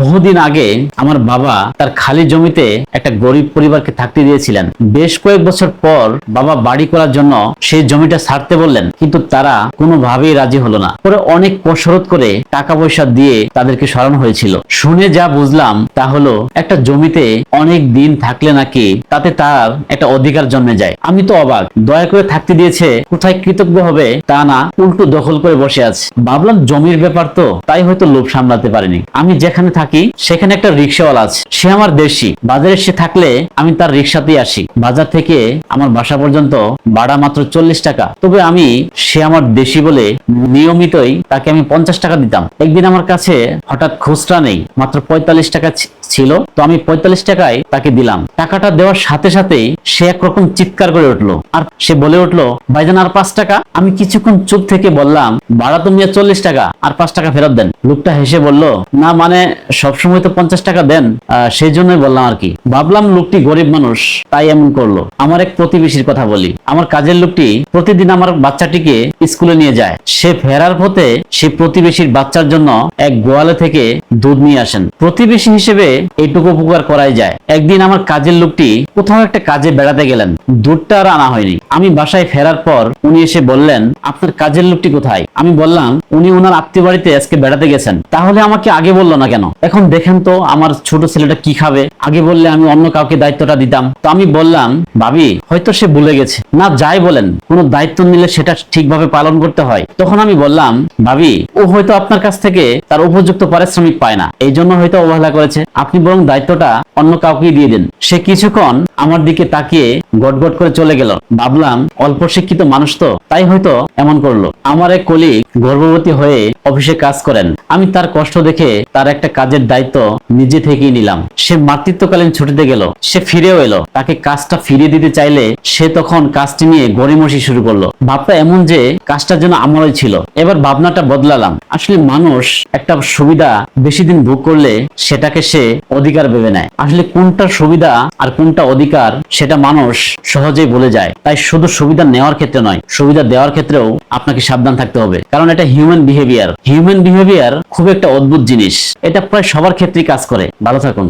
বহুদিন আগে আমার বাবা তার খালি জমিতে একটা গরিব পরিবারকে থাকতে দিয়েছিলেন। বেশ কয়েক বছর পর বাবা বাড়ি করার জন্য সেই জমিটা ছাড়তে বললেন, কিন্তু তারা কোনোভাবেই রাজি হলো না। পরে অনেক কসরত করে টাকা পয়সা দিয়ে তাদেরকে সরানো হয়েছিল। শুনে যা বুঝলাম, তা হলো একটা জমিতে অনেক দিন থাকলে নাকি তাতে তার একটা অধিকার জন্মে যায়। আমি তো অবাক, দয়া করে থাকতে দিয়েছে, কোথায় কৃতজ্ঞ হবে তা না, উল্টো দখল করে বসে আছে। ভাবলাম জমির ব্যাপার তো তাই হয়তো লোভ সামলাতে পারিনি। আমি যেখানে থাকি সেখানে একটা রিক্সাওয়ালা আছে। সে আমার দেশি। বাজারে সে থাকলে আমি তার রিক্সাতেই আসি। বাজার থেকে আমার বাসা পর্যন্ত বাড়া মাত্র চল্লিশ টাকা। তবে আমি সে আমার দেশি বলে নিয়মিতই তাকে আমি পঞ্চাশ টাকা দিতাম। একদিন আমার কাছে হঠাৎ খুচরা নেই, মাত্র পঁয়তাল্লিশ টাকা ছিল, তো আমি পঁয়তাল্লিশ টাকায় তাকে দিলাম। টাকাটা দেওয়ার সাথে সাথেই সে একরকম চিৎকার করে উঠল। আর সে বলে উঠল, ভাইজান, আর পাঁচ টাকা? আমি কিছুক্ষণ চুপ থেকে বললাম, ভাড়া তো মিয়া চল্লিশ টাকা, আর পাঁচ টাকা ফেরত দেন। লোকটা হেসে বলল, না মানে সবসময় তো পঞ্চাশ টাকা দেন। সেই জন্যই বললাম আর কি। ভাবলাম লোকটি গরিব মানুষ, তাই এমন করল। আমার এক প্রতিবেশীর কথা বলি। আমার কাজের লোকটি প্রতিদিন আমার বাচ্চাটিকে স্কুলে নিয়ে যায়। সে ফেরার পথে সে প্রতিবেশীর বাচ্চার জন্য এক গোয়ালে থেকে দুধ নিয়ে আসেন। প্রতিবেশী হিসেবে এইটুকু উপকার করাই যায়। একদিন আমার কাজের লোকটি কোথাও একটা কাজে বেড়াতে গেলেন। দুধটা আর আনা হয়নি। আমি বাসায় ফেরার পর উনি এসে বললেন, আপনার কাজের লোকটি কোথায়? আমি বললাম, উনি ওনার আত্মীয় বাড়িতে আজকে বেড়াতে গেছেন। তাহলে আমাকে আগে বলল না কেন? এখন দেখেন তো আমার ছোট ছেলেটা কি খাবে। আগে বললে আমি অন্য কাউকে দায়িত্বটা দিতাম। তো আমি বললাম, ভাবি, হয়তো সে ভুলে গেছে। না, যাই বলেন। কোনো দায়িত্ব নিলে সেটা ঠিকভাবে পালন করতে হয়। তখন আমি বললাম, ভাবি, ও হয়তো আপনার কাছ থেকে তার উপযুক্ত পারিশ্রমিক পায় না। এই জন্য হয়তো অবহেলা করেছে। আপনি বরং দায়িত্বটা অন্য কাউকে দিয়ে দেন। সে কিছুক্ষণ আমার দিকে তাকিয়ে গটগট করে চলে গেল। ভাবলাম, অল্প শিক্ষিত মানুষ তো, তাই হয়তো এমন করল। আমার এক কলিগ গর্ভবতী হয়ে অফিসে কাজ করেন। আমি তার কষ্ট দেখে তার একটা কাজের দায়িত্ব নিজে থেকেই নিলাম। সে মাতৃত্বকালীন ছুটিতে গেল। সে ফিরেও এলো। তাকে কাজটা ফিরিয়ে দিতে চাইলে সে তখন কাজটি নিয়ে গড়িমসি শুরু করল। ভাবটা এমন যে কাজটার জন্য আমারই ছিল। এবার ভাবনাটা বদলালাম। আসলে মানুষ একটা সুবিধা বেশি দিন ভোগ করলে সেটাকে সে অধিকার ভেবে নেয়। আসলে কোনটা সুবিধা আর কোনটা অধিকার, সেটা মানুষ সহজেই বলে যায়। তাই শুধু সুবিধা নেওয়ার ক্ষেত্রে নয়, সুবিধা দেওয়ার ক্ষেত্রেও আপনাকে সাবধান থাকতে হবে। কারণ এটা হিউম্যান বিহেভিয়ার হিউম্যান বিহেভিয়ার খুব একটা অদ্ভুত জিনিস। এটা প্রায় সবার ক্ষেত্রেই কাজ করে। ভালো থাকুন।